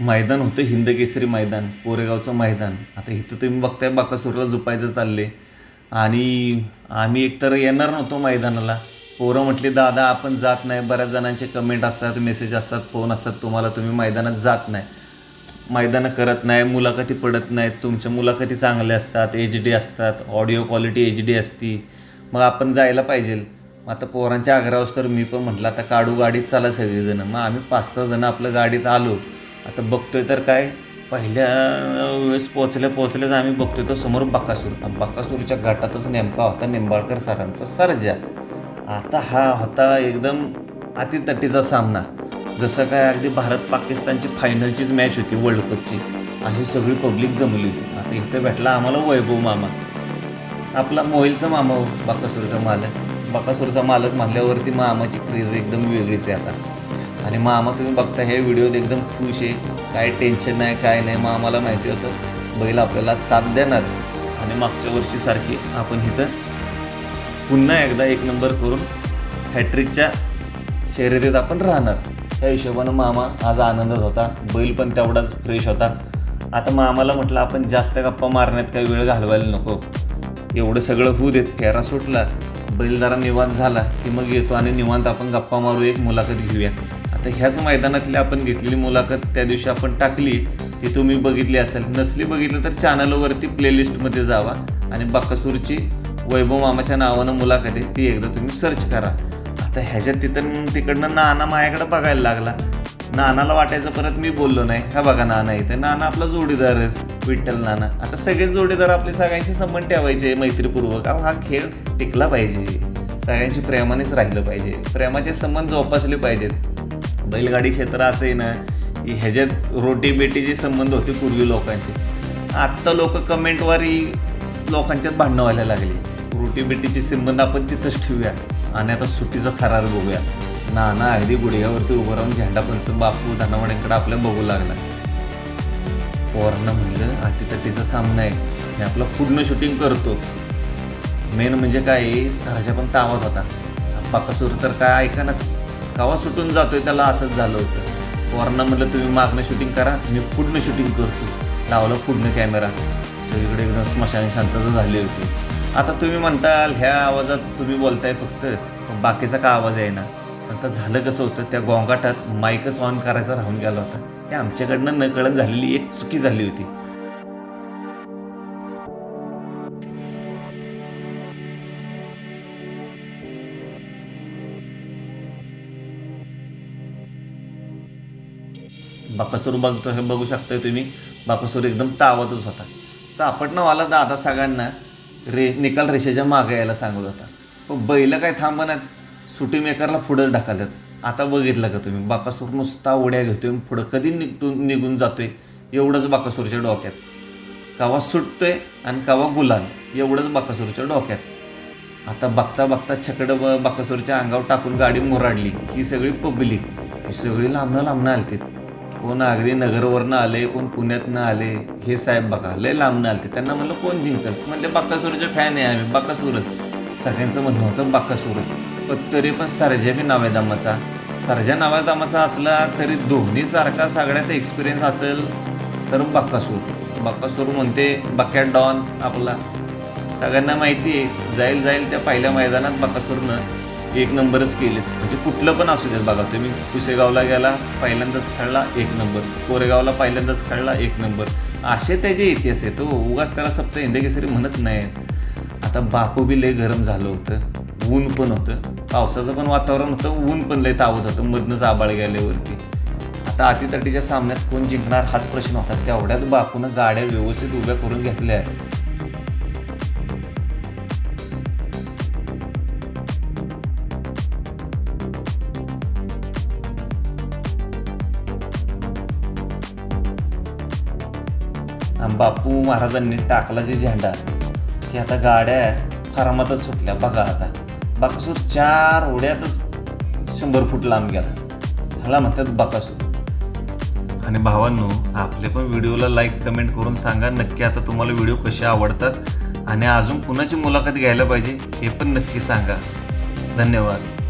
मैदान होतं हिंदकेसरी मैदान कोरेगावचं मैदान. आता इथं तुम्ही बघताय बाकासूरला झुपायचं चालले आणि आम्ही एकतर येणार नव्हतो मैदानाला. पोरं म्हटले दादा आपण जात नाही. बऱ्याच जणांचे कमेंट असतात मेसेज असतात फोन असतात तुम्हाला तुम्ही मैदानात जात नाही. मैदानं करत नाही मुलाखती पडत नाहीत. तुमच्या मुलाखती चांगल्या असतात एच डी असतात ऑडिओ क्वालिटी एच डी असती. मग आपण जायला पाहिजे. मग आता पोरांच्या आग्रहावर तर मी पण म्हटलं आता काढू गाडीत चाला सगळेजणं. मग आम्ही पाच सहा जणं आपलं गाडीत आलो. आता बघतोय तर काय पहिल्या वेळेस पोचल्या पोचल्याच आम्ही बघतोय तो समोर बकासूर. बकासूरच्या घाटातच नेमका होता निंबाळकर सरांचा सर्जा. आता हा होता एकदम अतितटीचा सामना. जसं काय अगदी भारत पाकिस्तानची फायनलचीच मॅच होती वर्ल्ड कपची. अशी सगळी पब्लिक जमली होती. आता इथं भेटला आम्हाला वैभव मामा. आपला मोबाईलचा मामा हो बाकासूरचा मालक. बाकासूरचा मालक म्हणल्यावरती मामाची क्रेज एकदम वेगळीच आहे आता. आणि मामा तुम्ही बघता हे व्हिडिओत एकदम खुश आहे. काय टेन्शन नाही काय नाही. मामाला माहिती होतं बैल आपल्याला साथ देणार. आणि मागच्या वर्षीसारखी आपण इथं पुन्हा एकदा एक नंबर करून हॅट्रिकच्या शर्यतीत आपण राहणार. त्या हिशोबानं मामा आज आनंदात होता. बैल पण तेवढाच फ्रेश होता. आता मामाला म्हटलं आपण जास्त गप्पा मारण्यात काही वेळ घालवायला नको. एवढं सगळं होऊ देत फेरा सुटला. बैल जरा निवांत झाला की मग येतो आणि निवांत आपण गप्पा मारू एक मुलाखत घेऊया. तर ह्याच मैदानातली आपण घेतलेली मुलाखत त्या दिवशी आपण टाकली ती तुम्ही बघितली असेल. नसली बघितलं तर चॅनलवरती प्लेलिस्टमध्ये जावा आणि बकासूरची वैभव मामाच्या नावानं मुलाखत आहे ती एकदा तुम्ही सर्च करा. आता ह्याच्यात तिथं तिकडनं नाना माझ्याकडे बघायला लागला. नानाला वाटायचं परत मी बोललो नाही. हा बघा नाना इथे. नाना आपला जोडीदारच विठ्ठल नाना. आता सगळेच जोडीदार आपले सगळ्यांशी संबंध ठेवायचे मैत्रीपूर्वक. हा खेळ टिकला पाहिजे. सगळ्यांशी प्रेमानेच राहिलं पाहिजे. प्रेमाचे संबंध जोपासले पाहिजेत. बैलगाडी क्षेत्र असं आहे ना की ह्याच्यात रोटी बेटीचे संबंध होते पूर्वी लोकांचे. आत्ता लोक कमेंटवारी लोकांच्यात भांडणं व्हायला लागली. रोटी बेटीचे संबंध आपण तिथंच ठेवूया आणि आता सुट्टीचा थरार बघूया. नाना अगदी गुडघ्यावरती उभं राहून झेंडा पंच बापू धनावड्यांकडे आपल्या बघू लागला. पोरांना म्हणलं हातीतटीचा सामना आहे. मी आपलं पूर्ण शूटिंग करतो. मेन म्हणजे काय आहे, पण तावत होता. बाकासूर तर काय ऐकानाच. कवा सुटून जातोय त्याला असंच झालं होतं. पोरांना म्हटलं तुम्ही मागणं शूटिंग करा मी पूर्ण शूटिंग करतो. लावलं पूर्ण कॅमेरा सगळीकडे एकदम स्मशानी शांतता झाली होती. आता तुम्ही म्हणताल ह्या आवाजात तुम्ही बोलताय फक्त पण बाकीचा का आवाज आहे ना? आता झालं कसं होतं त्या गोंगाटात माईकच ऑन करायचा राहून गेला होता. हे आमच्याकडनं न झालेली एक चुकी झाली होती. बाकासूर बघतो हे बघू शकताय तुम्ही. बाकासूर एकदम तावतच होता. चापटणावाला दादा सगळ्यांना रे निकाल रेषेच्या मागे यायला सांगत होता. पण बैल काय थांबण्यात सुटी मेकरला पुढं ढकलतात. आता बघितलं का तुम्ही? बाकासूर नुसता उड्या घेतोय पुढं कधी निघून निघून जातोय? एवढंच बाकासूरच्या डोक्यात. कवा सुटतोय आणि कवा गुलाल एवढंच बाकासूरच्या डोक्यात. आता बघता बघता छकडं ब बाकासूरच्या अंगावर टाकून गाडी मोराडली. ही सगळी पब्लिक ही सगळी लांबणं लांबणं आलतीत. कोण आगरी नगरवरनं आले कोण पुण्यातनं आले हे साहेब बघा लय लांबनं आले त्यांना म्हणलं कोण जिंकल? म्हणले बाकासूरचे फॅन आहे आम्ही बाकासूरच. सगळ्यांचं म्हणणं होतं बाकासूरच. पण तरी पण सरजा बी नाव्या दामाचा सरजा नाव्या दामाचा असला तरी दोन्ही सारखा सगळ्यात एक्सपिरियन्स असेल तर बाकासूर. बाकासूर म्हणते बक्या डॉन आपला. सगळ्यांना माहिती आहे जाईल जाईल त्या पहिल्या मैदानात बाकासूरनं. एक नंबरच केलेत. म्हणजे कुठलं पण असू देत बघा तुम्ही पुसेगावला गेला पहिल्यांदाच खेळला एक नंबर. कोरेगावला पहिल्यांदाच खेळला एक नंबर. असे त्याचे इतिहास आहेत हो, उगाच त्याला सप्त हिंदकेसरी म्हणत नाही आता बापू बी लय गरम झालं होतं ऊन पण होतं. पावसाचं पण वातावरण होतं ऊन पण लय तावत होतं मधनंच आबाळ गेल्यावरती. आता अतितटीच्या सामन्यात कोण जिंकणार हाच प्रश्न होता. तेवढ्यात बापूनं गाड्या व्यवस्थित उभ्या करून घेतल्या. बापू महाराजांनी टाकला जे झेंडा की आता गाड्या फारामातच सुटल्या. बघा आता. बाकासूर चार उड्यातच शंभर फूट लांब गेला. ह्याला म्हणतात बाकासूर. आणि भावांनो आपले पण व्हिडिओला लाईक कमेंट करून सांगा. नक्की आता तुम्हाला व्हिडिओ कसे आवडतात? आणि अजून कुणाची मुलाखत घ्यायला पाहिजे हे पण नक्की सांगा. धन्यवाद.